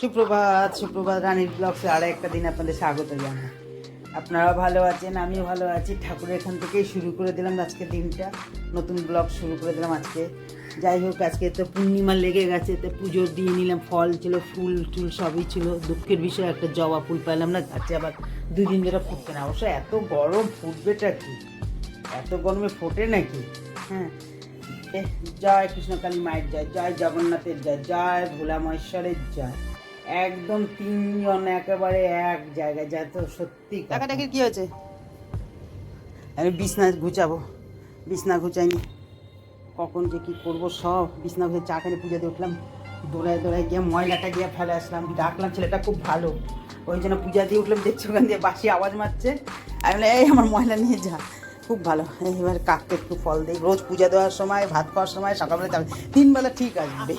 সুপ্রভাত সুপ্রভাত রানীর ব্লগসে আরও একটা দিন আপনাদের স্বাগত জানাই। আপনারা ভালো আছেন, আমিও ভালো আছি। ঠাকুরের এখান থেকেই শুরু করে দিলাম আজকে দিনটা। নতুন ব্লগ শুরু করে দিলাম আজকে। যাই হোক, আজকে তো পূর্ণিমা লেগে গেছে, তো পুজো দিয়ে নিলাম। ফল ছিল, ফুল টুল সবই ছিল। দুঃখের বিষয়, একটা জবা ফুল পেলাম না গাছে আবার দুই দিন ধরে ফুটবে না। অবশ্য এত গরম ফুটবেটা কি? এত গরমে ফোটে নাকি? হ্যাঁ। জয় কৃষ্ণকালী মায়ের জয় জয় জগন্নাথের জয় জয় ভোলা মহেশ্বরের জয়। একদম তিনজন একেবারে এক জায়গায় যায় তো সত্যি টাকাটাকির কি হয়েছে? আমি বিছনা গুছাবো। বিছনা গুছাইনি। কখন যে কি করব সব। বিছনা গুছিয়ে চা খানে পুজো দিয়ে উঠলাম। দৌড়ায় দৌড়ায় গিয়ে ময়লাটা গিয়ে ফেলে আসলাম। ডাকলাম ছেলেটা খুব ভালো। ওই জন্য পূজা দিয়ে উঠলাম দেখছি ওখান দিয়ে বাসি আওয়াজ মারছে। আমি বললাম, এই আমার ময়লা নিয়ে যা। খুব ভালো। এবার কাককে একটু ফল দিই। রোজ পূজা দেওয়ার সময় ভাত খাওয়ার সময় সকালবেলা তিন বেলা ঠিক আসবে।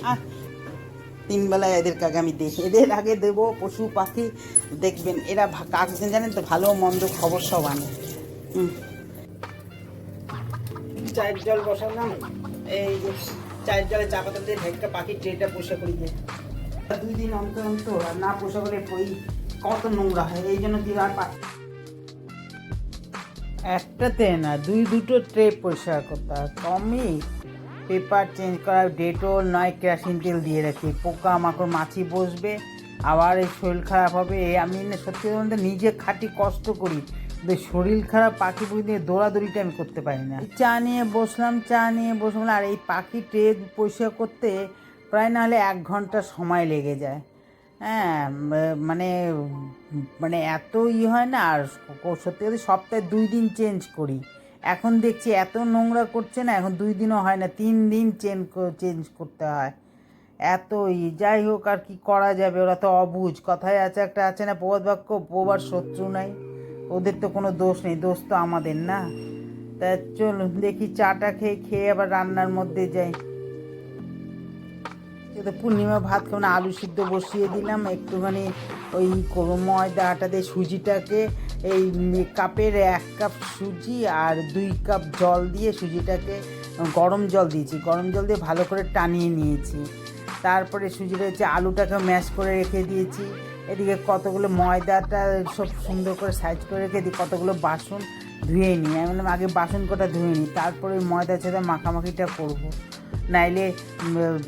তিন বেলায় এদেরকে আগে আমি দেখি এদের আগে দেবো পশু পাখি দেখবেন এরা কাক জানেন তো ভালো মন্দ খবর সব আনে। হুম। চায়ের জল বসালাম এই চায়ের জলে চা পাতা দিয়ে ঢেকটা পাখির ট্রেটা পোষা করি দিয়ে দুই দিন অন্তর অন্তর আর না পোষা করে ওই কত নোংরা হয় এই জন্য কি আর পা- একটাতে না দুই দুটো ট্রে পরিষ্কার করতে হয় কমই পেপার চেঞ্জ করা ডেটল নয়, কেরাসিন তেল দিয়ে রাখি। পোকা মাকড় মাছি বসবে, আবার এই শরীর খারাপ হবে। এ আমি সত্যি বলতে নিজে খাটি কষ্ট করি। কিন্তু শরীর খারাপ, পাখি পুখি দিয়ে দৌড়াদৌড়িটা আমি করতে পারি না। চা নিয়ে বসলাম, চা নিয়ে বসলাম, আর এই পাখি ট্রে পরিষ্কার করতে প্রায় না হলে এক ঘণ্টা সময় লেগে যায়। হ্যাঁ মানে মানে এত ই হয় না, আর সত্যি সপ্তাহে দুই দিন চেঞ্জ করি। এখন দেখছি এত নোংরা করছে না, এখন দুই দিনও হয় না, তিন দিন চেঞ্জ চেঞ্জ করতে হয়। এত ই, যাই হোক আর কি করা যাবে, ওরা তো অবুজ কথায় আছে একটা, আছে না, প্রবাদ বাক্য প্রবার শত্রু নাই। ওদের তো কোনো দোষ নেই, দোষ তো আমাদের না। তা চলুন, দেখি চাটা খেয়ে খেয়ে আবার রান্নার মধ্যে যাই। তো পূর্ণিমা ভাত খাব না আলু সিদ্ধ বসিয়ে দিলাম, একটুখানি ওই করো ময়দা আটা দিয়ে সুজিটাকে এই কাপের এক কাপ সুজি আর দুই কাপ জল দিয়ে সুজিটাকে, গরম জল দিয়েছি। গরম জল দিয়ে ভালো করে টানিয়ে নিয়েছি। তারপরে সুজিটা হচ্ছে আলুটাকে ম্যাশ করে রেখে দিয়েছি। এদিকে কতগুলো ময়দাটা সব সুন্দর করে সাইজ করে রেখে দিই কতগুলো বাসন ধুয়ে নিই। আমি বললাম, আগে বাসন কটা ধুয়ে নিই, তারপরে ওই ময়দার সাথে মাখামাখিটা করব। নাইলে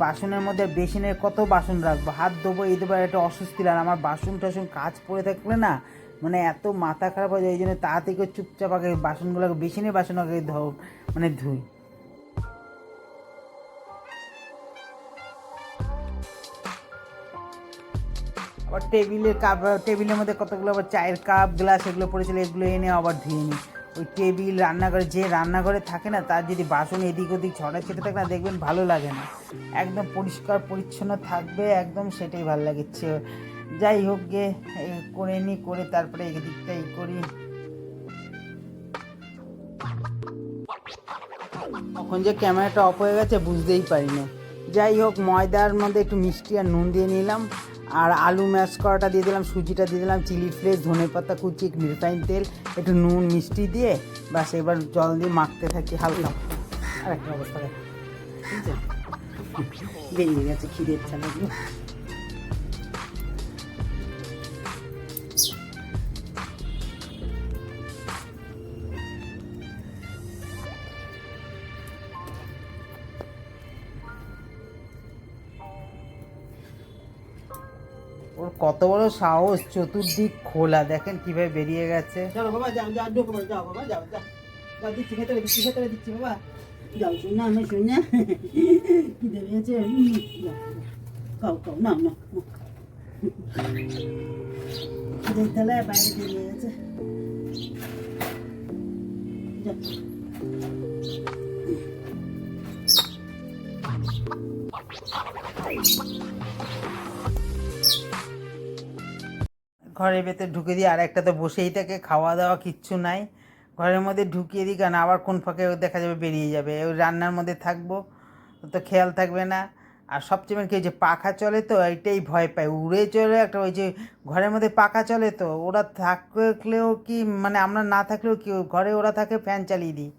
বাসনের মধ্যে বেসিনের কত বাসন রাখব? হাত দেবো এই দেবো আর একটা অস্বস্তি লাগে। আমার বাসন টাসন কাজ পড়ে থাকলে না মানে এত মাথা খারাপ হয়ে যায়, এই জন্য তা থেকে চুপচাপ আগে বাসনগুলোকে বেসিনের বাসন আগে ধো মানে ধুই। আবার টেবিলের কাপ, টেবিলের মধ্যে কতগুলো আবার চায়ের কাপ, গ্লাস এগুলো পড়েছিল, এগুলো এনে আবার ধুয়ে নিই। ওই টেবিল, রান্নাঘরে, যে রান্নাঘরে থাকে না, তার যদি বাসন এদিক ওদিক ছড়া ছেটে থাকে না, দেখবেন ভালো লাগে না। একদম পরিষ্কার, পরিচ্ছন্ন থাকবে, একদম সেটাই ভালো লাগছে যাই হোক গে করে নিই করে তারপরে এদিকটা ই করি। কখন যে ক্যামেরাটা অফ হয়ে গেছে, বুঝতেই পারি না যাই হোক, ময়দার মধ্যে একটু মিষ্টি আর নুন দিয়ে নিলাম, আর আলু ম্যাশ করাটা দিয়ে দিলাম, সুজিটা দিয়ে দিলাম, চিলি ফ্লেক্স, ধনে পাতা কুচি রিফাইন তেল, একটু নুন, মিষ্টি দিয়ে বাস এবার জল দিয়ে মাখতে থাকি হালকা। আর একটা অবস্থা বেরিয়ে গেছে খিদের ছাড়া ওর কত বড় সাহস চতুর্দিক খোলা। দেখেন কীভাবে বেরিয়ে গেছে। চলো বাবা যাও বাবা, যাও দিচ্ছি দিচ্ছি দিচ্ছি বাবা। যাও না না। না। ঘরের ভেতর ঢুকে দিয়ে আর একটা তো বসেই থাকে খাওয়া দাওয়া কিচ্ছু নাই। ঘরের মধ্যে ঢুকিয়ে দিই, কারণ আবার কোন ফাঁকে দেখা যাবে বেরিয়ে যাবে। ওই রান্নার মধ্যে থাকব, তো খেয়াল থাকবে না। আর সবচেয়ে মেন কি যে পাখা চলে তো, এইটাই ভয় পায়। উড়ে চলে একটা ওই যে ঘরের মধ্যে পাখা চলে তো, ওরা থাকলেও কি মানে আমরা না থাকলেও কি, ঘরে ওরা থাকে ফ্যান চালিয়ে দিই।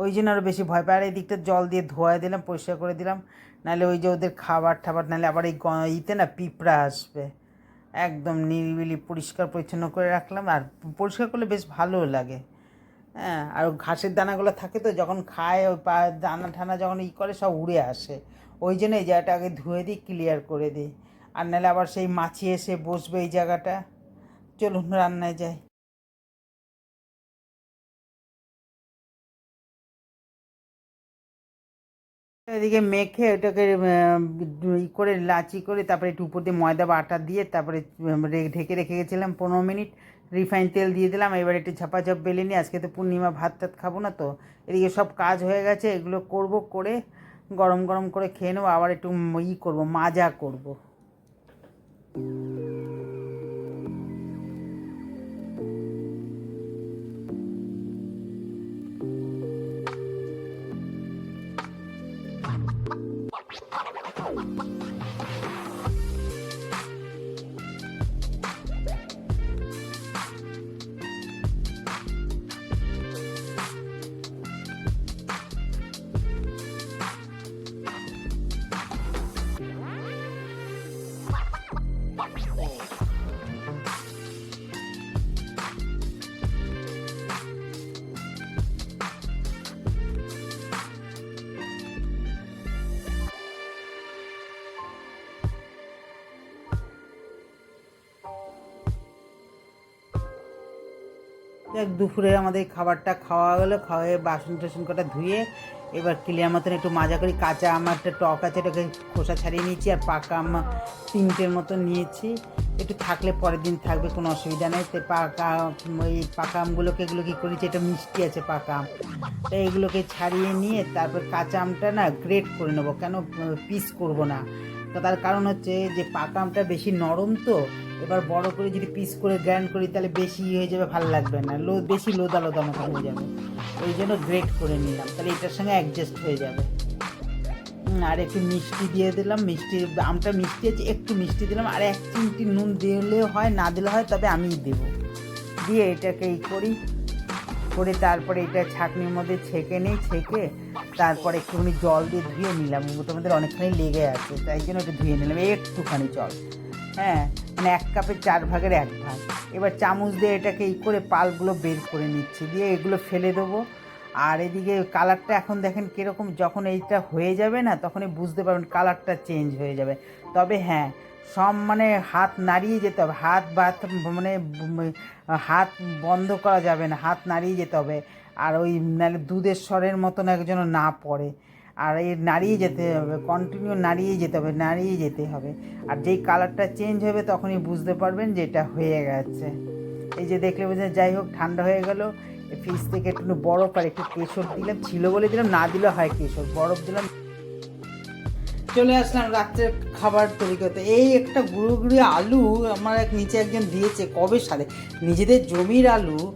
ওই জন্য আরও বেশি ভয় পায়। আর এই দিকটা জল দিয়ে ধোয়া দিলাম, পরিষ্কার করে দিলাম। নাহলে ওই যে ওদের খাবার ঠাবার, নাহলে আবার এই ইতে না পিঁপড়া আসবে। একদম নিরিবিলি, পরিষ্কার, পরিচ্ছন্ন করে রাখলাম আর পরিষ্কার করলে বেশ ভালোও লাগে। হ্যাঁ আর ঘাসের দানাগুলো থাকে তো, যখন খায়, ওই পা, দানা ঠানা যখন ই করে, সব উড়ে আসে। ওই জন্য এই জায়গাটা আগে ধুয়ে দিই ক্লিয়ার করে দিই। আর নাহলে আবার সেই মাছি এসে বসবে এই জায়গাটা। চলুন রান্নায় যাই। এদিকে মেখে ওটাকে ই করে, লাচি করে, তারপরে একটু উপর দিয়ে ময়দা বা আটা দিয়ে তারপরে ঢেকে রেখে গেছিলাম পনেরো মিনিট। রিফাইন তেল দিয়ে দিলাম। এবার একটু ঝাপাঝাপ বেলে নিই আজকে তো পূর্ণিমা ভাত টাত খাব না তো। এদিকে সব কাজ হয়ে গেছে, এগুলো করব, করে গরম গরম করে খেয়ে নেব। আবার একটু ই করব, মাজা করব। দেখ দুপুরে আমাদের খাবারটা খাওয়া গেলো খাওয়ায়ে বাসন টাসন কটা ধুয়ে এবার ক্লিয়ার মতন একটু মাজা করি। কাঁচা আম একটা টক আছে, এটাকে খোসা ছাড়িয়ে নিয়েছি আর পাকা আম তিনটের মতন নিয়েছি। একটু থাকলে পরের দিন থাকবে, কোনো অসুবিধা নেই। তো পাকা ওই পাকা আমগুলোকে এগুলো কী করেছি, এটা মিষ্টি আছে পাকা আম। তাই এগুলোকে ছাড়িয়ে নিয়ে তারপর কাঁচা আমটা না গ্রেট করে নেব, কেন, পিস করব না। তো তার কারণ হচ্ছে যে পাকা আমটা বেশি নরম তো, এবার বড় করে যদি পিস করে গ্র্যান্ড করি তাহলে বেশি হয়ে যাবে, ভালো লাগবে না। লো, বেশি লোদা লোদা মতো হয়ে যাবে। ওই জন্য গ্রেট করে নিলাম। তাহলে এটার সঙ্গে অ্যাডজাস্ট হয়ে যাবে। আর একটু মিষ্টি দিয়ে দিলাম। মিষ্টি আমটা মিষ্টি আছে, একটু মিষ্টি দিলাম। আর এক চিমটি নুন দিলেও হয়, না দিলে হয়, তবে আমিই দেবো। দিয়ে এটাকে এই করি। করে তারপরে এটা ছাঁকনির মধ্যে ছেঁকে নিই, ছেঁকে তারপরে একটুখানি জল দিয়ে ধুয়ে নিলাম। ওটার মধ্যে অনেকখানি লেগে আছে, তাই জন্য ওটা ধুয়ে নিলাম, একটুখানি জল। হ্যাঁ মানে এক কাপের চার ভাগের এক ভাগ। এবার চামচ দিয়ে এটাকে এই করে পালগুলো বের করে নিচ্ছি, দিয়ে এগুলো ফেলে দেবো। আর এদিকে কালারটা এখন দেখেন কীরকম, যখন এইটা হয়ে যাবে না, তখনই বুঝতে পারবেন কালারটা চেঞ্জ হয়ে যাবে। তবে হ্যাঁ সব মানে হাত নাড়িয়ে যেতে হবে। হাত বাত মানে হাত বন্ধ করা যাবে না, হাত নাড়িয়ে যেতে হবে। আর ওই নাহলে দুধের স্বরের মতন একজন না পড়ে। আর এই নাড়িয়ে যেতে হবে কন্টিনিউ নাড়িয়ে যেতে হবে, নাড়িয়ে যেতে হবে। আর যেই কালারটা চেঞ্জ হবে তখনই বুঝতে পারবেন যে এটা হয়ে গেছে। এই যে দেখলে বুঝলেন, যাই হোক, ঠান্ডা হয়ে গেল। ফ্রিজ থেকে একটু বরফ আর একটু কেশর দিলাম। ছিল বলে দিলাম, না দিলে হয় কেশর। বরফ দিলাম। চলে আসলাম রাত্রের খাবার তৈরি করতে। এই একটা গুঁড়ো গুঁড়ো আলু আমার এক নিচে একজন দিয়েছে, কবে সালে নিজেদের জমির আলু,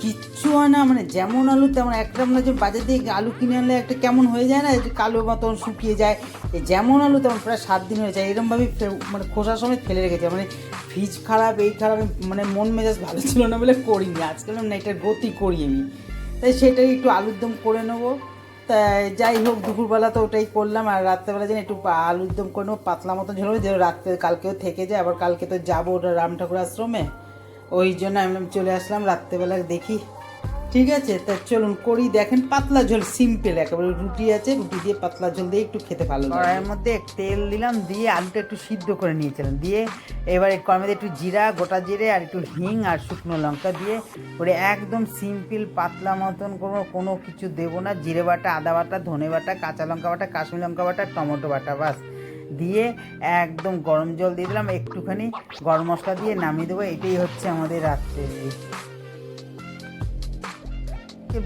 কিচ্ছু হয় না মানে যেমন আলু তেমন একটা মানে যে বাজার দিয়ে আলু কিনে আনলে একটা কেমন হয়ে যায় না কালো মতন শুকিয়ে যায়, এই যেমন আলু তেমন প্রায় সাত দিন হয়ে যায় এরকমভাবে ফে- মানে খোসার সময় ফেলে রেখেছে মানে ফ্রিজ খারাপ, এই খারাপ মানে মন মেজাজ ভালো ছিল না বলে করিনি, আজকাল না এটা গতি করি আমি। তাই সেটাই একটু আলুর দম করে নেব। তাই যাই হোক, দুপুরবেলা তো ওটাই করলাম, আর রাত্রেবেলা যেন একটু আলুর দম করে নেব পাতলা মতো ঝোল যে রাত্রে কালকেও থেকে যায়, আবার কালকে তো যাব ওটা রাম ঠাকুর আশ্রমে। ওই জন্য আমি চলে আসলাম, রাত্রেবেলা দেখি ঠিক আছে? তা চলুন করি, দেখেন পাতলা ঝোল সিম্পল একেবারে রুটি আছে, রুটি দিয়ে পাতলা ঝোল দিয়ে একটু খেতে ভালো কড়াইয়ের মধ্যে তেল দিলাম, দিয়ে আলুটা একটু সিদ্ধ করে নিয়েছিলাম। দিয়ে এবার মধ্যে একটু জিরা, গোটা জিরে আর একটু হিং আর শুকনো লঙ্কা দিয়ে করে একদম সিম্পল পাতলা মতন কোনো কোনো কিছু দেবো না। জিরে বাটা, আদা বাটা, ধনে বাটা, কাঁচা লঙ্কা বাটা, কাশ্মীর লঙ্কা বাটা, টমেটো বাটা, বাস। দিয়ে একদম গরম জল দিয়ে দিলাম একটুখানি। গরম মশলা দিয়ে নামিয়ে দেবো, এটাই হচ্ছে আমাদের রাত্রে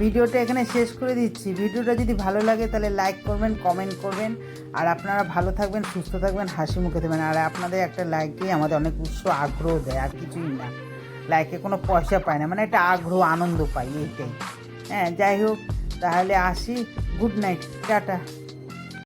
ভিডিওটা এখানে শেষ করে দিচ্ছি। ভিডিওটা যদি ভালো লাগে তাহলে লাইক করবেন কমেন্ট করবেন। আর আপনারা ভালো থাকবেন, সুস্থ থাকবেন, হাসি মুখে থাকবেন আর আপনাদের একটা লাইক দিয়ে আমাদের অনেক উৎস আগ্রহ দেয়, আর কিছুই না। লাইকে কোনো পয়সা পায় না মানে একটা আগ্রহ, আনন্দ পাই, এইটাই। হ্যাঁ যাই হোক, তাহলে আসি। Good night tata.